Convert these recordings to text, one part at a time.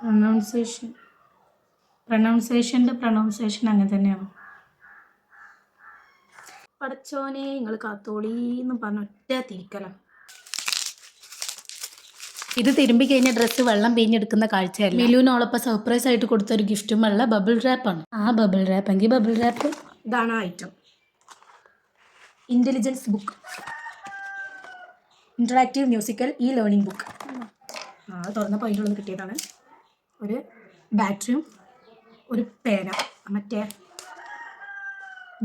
Pronunciation പ്രൊനൗൺസിയേഷന്റെ pronunciation അങ്ങനെ തന്നെയാണ്. പടച്ചോനെ നിങ്ങൾ കാത്തോളി എന്ന് പറഞ്ഞ ഒറ്റ തിരിക്കലാണ്. ഇത് തിരുമ്പി കഴിഞ്ഞ ഡ്രസ്സ് വെള്ളം പിഴിഞ്ഞെടുക്കുന്ന കാഴ്ചയല്ല. മിലുവിനോളൊപ്പം സർപ്രൈസ് ആയിട്ട് കൊടുത്ത ഒരു ഗിഫ്റ്റും ഉള്ള ബബിൾ റാപ്പാണ് ആ ബബിൾ റാപ്പ് എങ്കിൽ ബബിൾ റാപ്പ് ഇതാണ് item intelligence book interactive musical e learning book ആ തുറന്നപ്പോൾ അതിന്റെ ഉള്ളിൽ കിട്ടിയതാണ്. ഒരു ബാറ്ററിയും ഒരു പേന മറ്റേ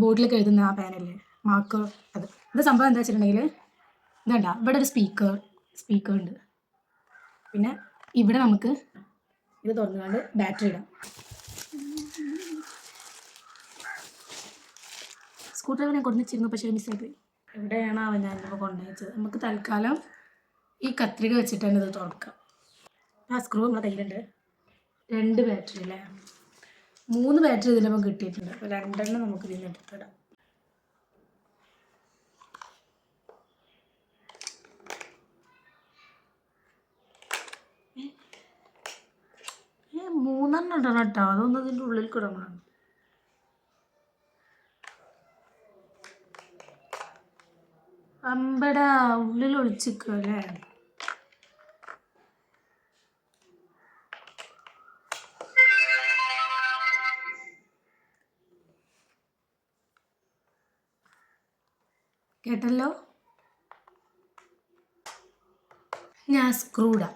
ബോർഡിലൊക്കെ എഴുതുന്ന ആ പേനല്ലേ മാർക്ക് അത്. ഇത് സംഭവം എന്താ വെച്ചിട്ടുണ്ടെങ്കിൽ ഇതണ്ട? ഇവിടെ ഒരു സ്പീക്കർ സ്പീക്കർ ഉണ്ട്. പിന്നെ ഇവിടെ നമുക്ക് ഇത് തുറന്നുകൊണ്ട് ബാറ്ററി ഇടാം. സ്കൂട്ടർ ഞാൻ കൊണ്ടുവച്ചിരുന്നു പക്ഷേ മിസ്സായി പോയി. എവിടെയാണ് അവൻ ഞാൻ ഇപ്പോൾ കൊണ്ടുവച്ചത്? നമുക്ക് തൽക്കാലം ഈ കത്രിക വെച്ചിട്ടാണ് ഇത് തുറക്കാം. ആ സ്ക്രൂ നമ്മുടെ കയ്യിലുണ്ട്. രണ്ട് ബാറ്ററി അല്ലേ? മൂന്ന് ബാറ്ററി ഇതിലപ്പോൾ കിട്ടിയിട്ടുണ്ട്. അപ്പോൾ രണ്ടെണ്ണം നമുക്ക് ഇതിൽ എടുത്തിടാം. മൂന്നെണ്ണം ഇടണം കേട്ടോ. അതൊന്നും ഇതിന്റെ ഉള്ളിൽ കിടണം അമ്പടാ ഉള്ളിൽ ഒളിച്ചിക്കോ അല്ലേ? കേട്ടല്ലോ? ഞാൻ സ്ക്രൂഡാ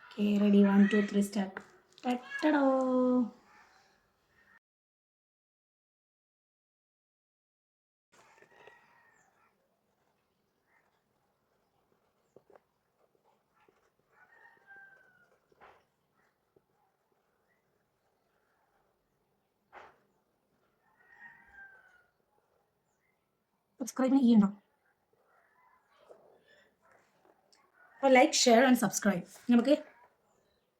okay ready one two three start പെട്ടടോ. Subscribe ചെയ്യണ്ടോ അപ്പോൾ ലൈക്ക് ഷെയർ ആൻഡ് സബ്സ്ക്രൈബ് നമുക്ക്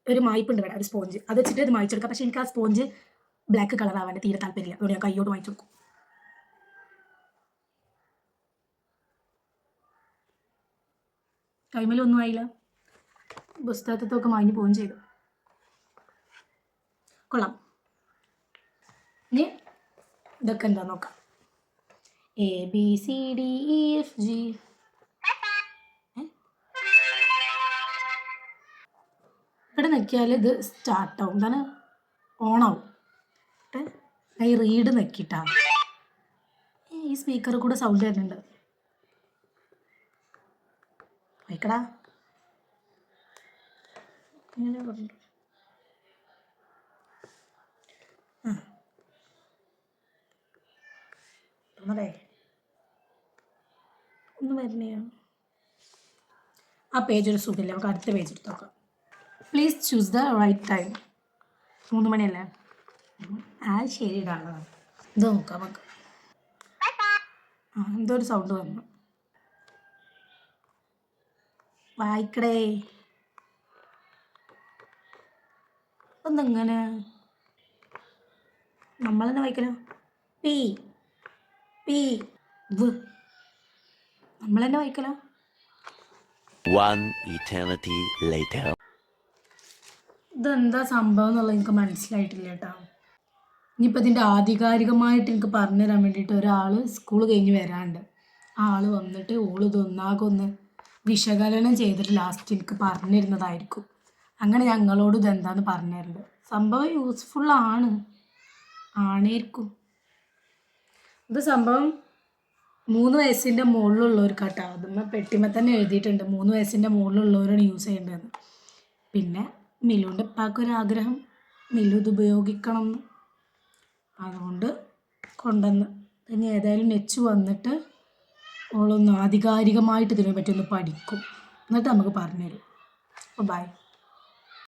ഒരു മായ്പുണ്ട് വേണം ഒരു സ്പോഞ്ച് അത് വെച്ചിട്ട് ഇത് മായ്ച്ചെടുക്കുക പക്ഷേ എനിക്ക് ആ സ്പോഞ്ച് ബ്ലാക്ക് കളർ ആവാൻ തീരെ താല്പര്യമില്ല. അതുകൊണ്ട് ഞാൻ കൈയോട് മായ്ച്ചു കൊടുക്കും കൈമലൊന്നും ആയില്ല. പുസ്തകത്തൊക്കെ മാഞ്ഞു പോവുകയും ചെയ്തു. കൊള്ളാം. ഇനി ഇതൊക്കെ എന്താ നോക്കാം. A B C D E F G ഇവിടെ നോക്കിയാൽ ഇത് സ്റ്റാർട്ടാവും എന്താണ് ഓണാവും ഈ റീഡ് നെക്കിട്ടാ. ഈ സ്പീക്കർ കൂടെ സൗണ്ട് വരുന്നുണ്ട്. വയ്ക്കടാ ഇങ്ങനെ പറഞ്ഞു ആ തുറന്നടേ വരുന്നയോ ആ പേജ് ഒരു സുഖമില്ല. നമുക്ക് അടുത്ത പേജ് എടുത്ത് നോക്കാം. Please choose the right time മൂന്ന് മണിയല്ലേ? ആ ശരി ഇടാണ് ഇത് നോക്കാം നമുക്ക്. ആ എന്തോ ഒരു സൗണ്ട് വന്നു. വായിക്കടേ. ഒന്നിങ്ങനെ നമ്മളെന്നെ വായിക്കണം പി. പി. വ്. നമ്മൾ തന്നെ വായിക്കലോ? One eternity later. ഇതെന്താ സംഭവം എന്നുള്ളത് എനിക്ക് മനസ്സിലായിട്ടില്ല കേട്ടോ ഇനിയിപ്പോൾ ഇതിന്റെ ആധികാരികമായിട്ട് എനിക്ക് പറഞ്ഞു തരാൻ വേണ്ടിയിട്ട് ഒരാൾ സ്കൂൾ കഴിഞ്ഞ് വരാണ്ട്. ആ ആൾ വന്നിട്ട് ഓൾ ഇതൊന്നാകെ ഒന്ന് വിശകലനം ചെയ്തിട്ട് ലാസ്റ്റ് എനിക്ക് പറഞ്ഞിരുന്നതായിരിക്കും. അങ്ങനെ ഞങ്ങളോട് ഇതെന്താന്ന് പറഞ്ഞു തരുന്നത് സംഭവം യൂസ്ഫുള്ളാണ് ആണ്. ആണേയിരിക്കും ഇത് സംഭവം? മൂന്ന് വയസ്സിന്റെ മുകളിലുള്ളവർക്കാട്ടോ അതുമ്മ പെട്ടിമ തന്നെ എഴുതിയിട്ടുണ്ട്. മൂന്ന് വയസ്സിന്റെ മുകളിലുള്ളവരാണ് യൂസ് ചെയ്യേണ്ടതെന്ന് പിന്നെ മിലുവിന്റെ ഉപ്പാക്കൊരാഗ്രഹം മിലു ഇത് ഉപയോഗിക്കണം. എന്ന് അതുകൊണ്ട് കൊണ്ടുവന്ന് ഇനി ഏതായാലും നെച്ച് വന്നിട്ട് ഓളൊന്ന് ആധികാരികമായിട്ട് ഇതിനെ പറ്റി ഒന്ന് പഠിക്കും. എന്നിട്ട് നമുക്ക് പറഞ്ഞുതരും. അപ്പോൾ ബൈ